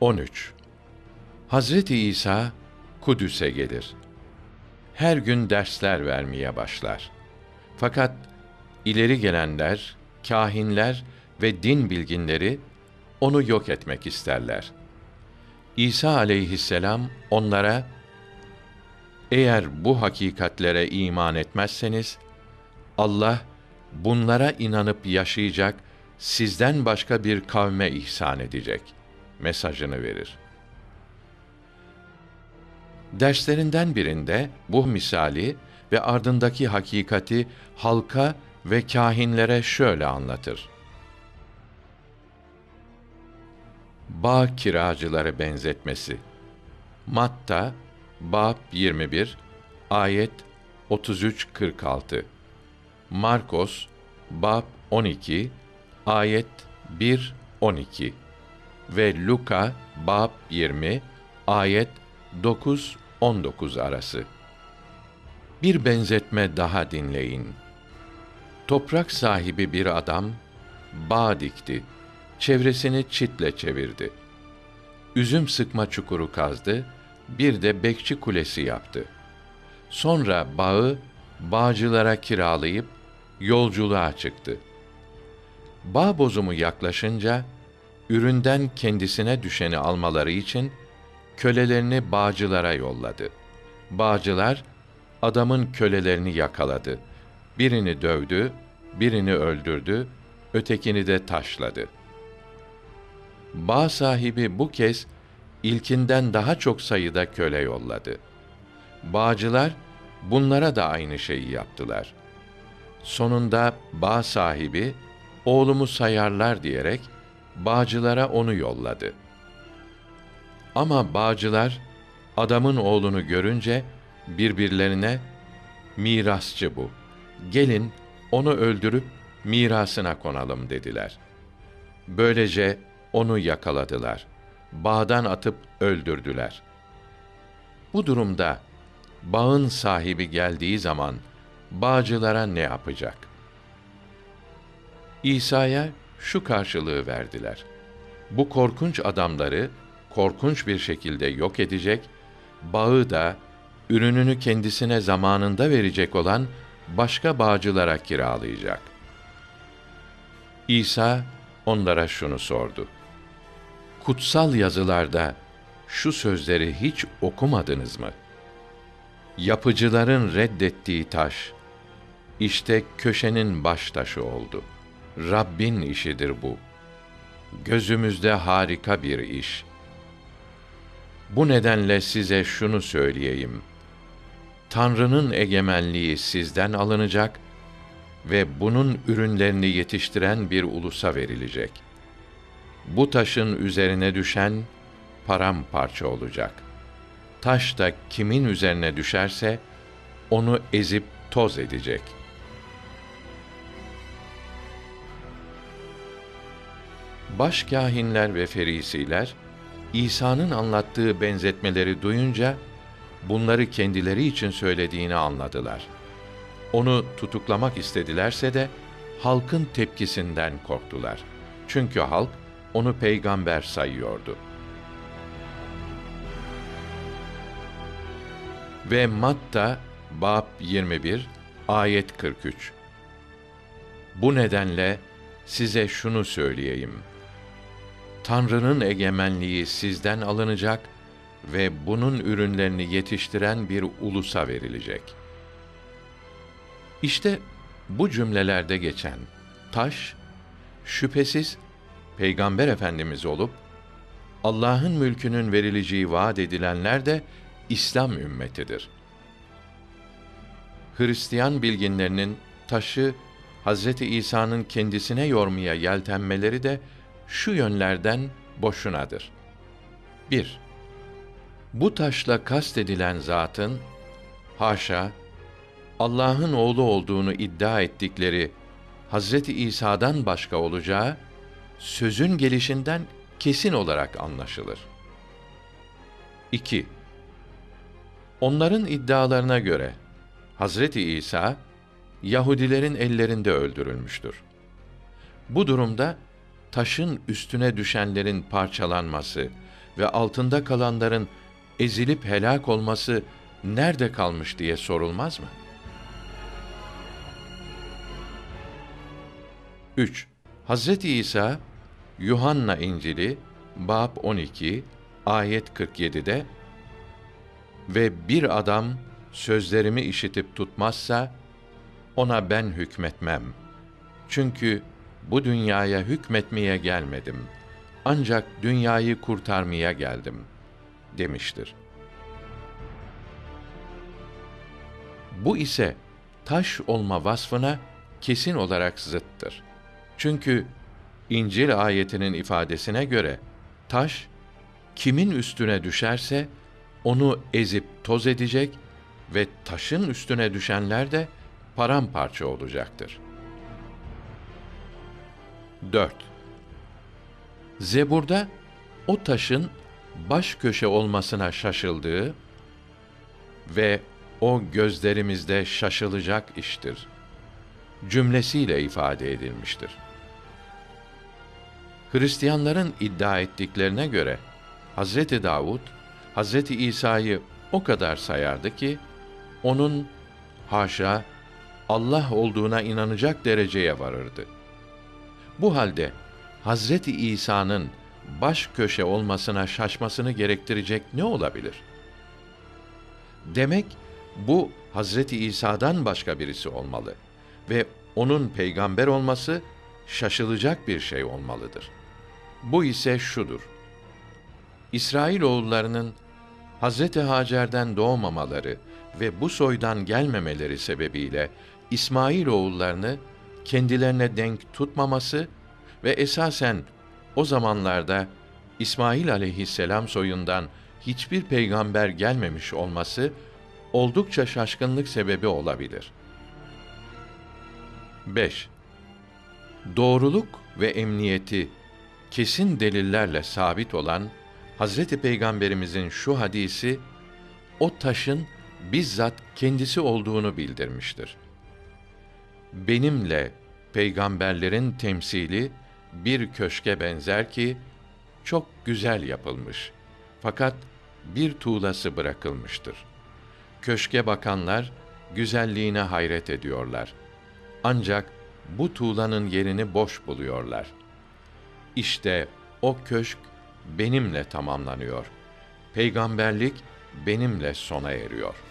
13. Hazreti İsa Kudüs'e gelir. Her gün dersler vermeye başlar. Fakat ileri gelenler, kahinler ve din bilginleri onu yok etmek isterler. İsa aleyhisselam onlara eğer bu hakikatlere iman etmezseniz Allah bunlara inanıp yaşayacak sizden başka bir kavme ihsan edecek mesajını verir. Derslerinden birinde bu misali ve ardındaki hakikati halka ve kahinlere şöyle anlatır. Bağ kiracıları benzetmesi. Matta bab 21 ayet 33 46. Markos bab 12 ayet 1 12 ve Luka bab 20 ayet 9 19 arası. Bir benzetme daha dinleyin. Toprak sahibi bir adam bağ dikti. Çevresini çitle çevirdi. Üzüm sıkma çukuru kazdı, bir de bekçi kulesi yaptı. Sonra bağı bağcılara kiralayıp yolculuğa çıktı. Bağ bozumu yaklaşınca üründen kendisine düşeni almaları için kölelerini bağcılara yolladı. Bağcılar adamın kölelerini yakaladı. Birini dövdü, birini öldürdü, ötekini de taşladı. Bağ sahibi bu kez ilkinden daha çok sayıda köle yolladı. Bağcılar bunlara da aynı şeyi yaptılar. Sonunda bağ sahibi oğlumu sayarlar diyerek bağcılara onu yolladı. Ama bağcılar adamın oğlunu görünce birbirlerine mirasçı bu. Gelin onu öldürüp mirasına konalım dediler. Böylece onu yakaladılar. Bağdan atıp öldürdüler. Bu durumda bağın sahibi geldiği zaman bağcılara ne yapacak? İsa'ya şu karşılığı verdiler. Bu korkunç adamları korkunç bir şekilde yok edecek, bağı da ürününü kendisine zamanında verecek olan başka bağcılara kiralayacak. İsa onlara şunu sordu. Kutsal yazılarda şu sözleri hiç okumadınız mı? Yapıcıların reddettiği taş, işte köşenin baş taşı oldu. Rabbin işidir bu. Gözümüzde harika bir iş. Bu nedenle size şunu söyleyeyim. Tanrı'nın egemenliği sizden alınacak ve bunun ürünlerini yetiştiren bir ulusa verilecek. Bu taşın üzerine düşen paramparça olacak. Taş da kimin üzerine düşerse onu ezip toz edecek. Baş kâhinler ve ferisiler İsa'nın anlattığı benzetmeleri duyunca bunları kendileri için söylediğini anladılar. Onu tutuklamak istedilerse de halkın tepkisinden korktular. Çünkü halk onu peygamber sayıyordu. Ve Matta bab 21 ayet 43. Bu nedenle size şunu söyleyeyim. Tanrı'nın egemenliği sizden alınacak ve bunun ürünlerini yetiştiren bir ulusa verilecek. İşte bu cümlelerde geçen taş şüphesiz Peygamber Efendimiz olup Allah'ın mülkünün verileceği vaat edilenler de İslam ümmetidir. Hristiyan bilginlerinin taşı Hz. İsa'nın kendisine yormaya yeltenmeleri de şu yönlerden boşunadır. 1. Bu taşla kastedilen zatın haşa Allah'ın oğlu olduğunu iddia ettikleri Hazreti İsa'dan başka olacağı sözün gelişinden kesin olarak anlaşılır. 2. Onların iddialarına göre Hazreti İsa Yahudilerin ellerinde öldürülmüştür. Bu durumda taşın üstüne düşenlerin parçalanması ve altında kalanların ezilip helak olması nerede kalmış diye sorulmaz mı? 3. Hazreti İsa Yuhanna İncili bab 12 ayet 47'de ve bir adam sözlerimi işitip tutmazsa ona ben hükmetmem. Çünkü bu dünyaya hükmetmeye gelmedim. Ancak dünyayı kurtarmaya geldim demiştir. Bu ise taş olma vasfına kesin olarak zıttır. Çünkü İncil ayetinin ifadesine göre taş kimin üstüne düşerse onu ezip toz edecek ve taşın üstüne düşenler de paramparça olacaktır. 4. Zebur'da o taşın baş köşe olmasına şaşıldığı ve o gözlerimizde şaşılacak iştir cümlesiyle ifade edilmiştir. Hristiyanların iddia ettiklerine göre Hazreti Davud Hazreti İsa'yı o kadar sayardı ki onun haşa Allah olduğuna inanacak dereceye varırdı. Bu halde Hazreti İsa'nın baş köşe olmasına şaşmasını gerektirecek ne olabilir? Demek bu Hazreti İsa'dan başka birisi olmalı ve onun peygamber olması şaşılacak bir şey olmalıdır. Bu ise şudur. İsrail oğullarının Hazreti Hacer'den doğmamaları ve bu soydan gelmemeleri sebebiyle İsmail oğullarını kendilerine denk tutmaması ve esasen o zamanlarda İsmail aleyhisselam soyundan hiçbir peygamber gelmemiş olması oldukça şaşkınlık sebebi olabilir. 5. Doğruluk ve emniyeti kesin delillerle sabit olan Hazreti Peygamberimizin şu hadisi o taşın bizzat kendisi olduğunu bildirmiştir. Benimle peygamberlerin temsili bir köşke benzer ki çok güzel yapılmış. Fakat bir tuğlası bırakılmıştır. Köşke bakanlar güzelliğine hayret ediyorlar. Ancak bu tuğlanın yerini boş buluyorlar. İşte o köşk benimle tamamlanıyor. Peygamberlik benimle sona eriyor.''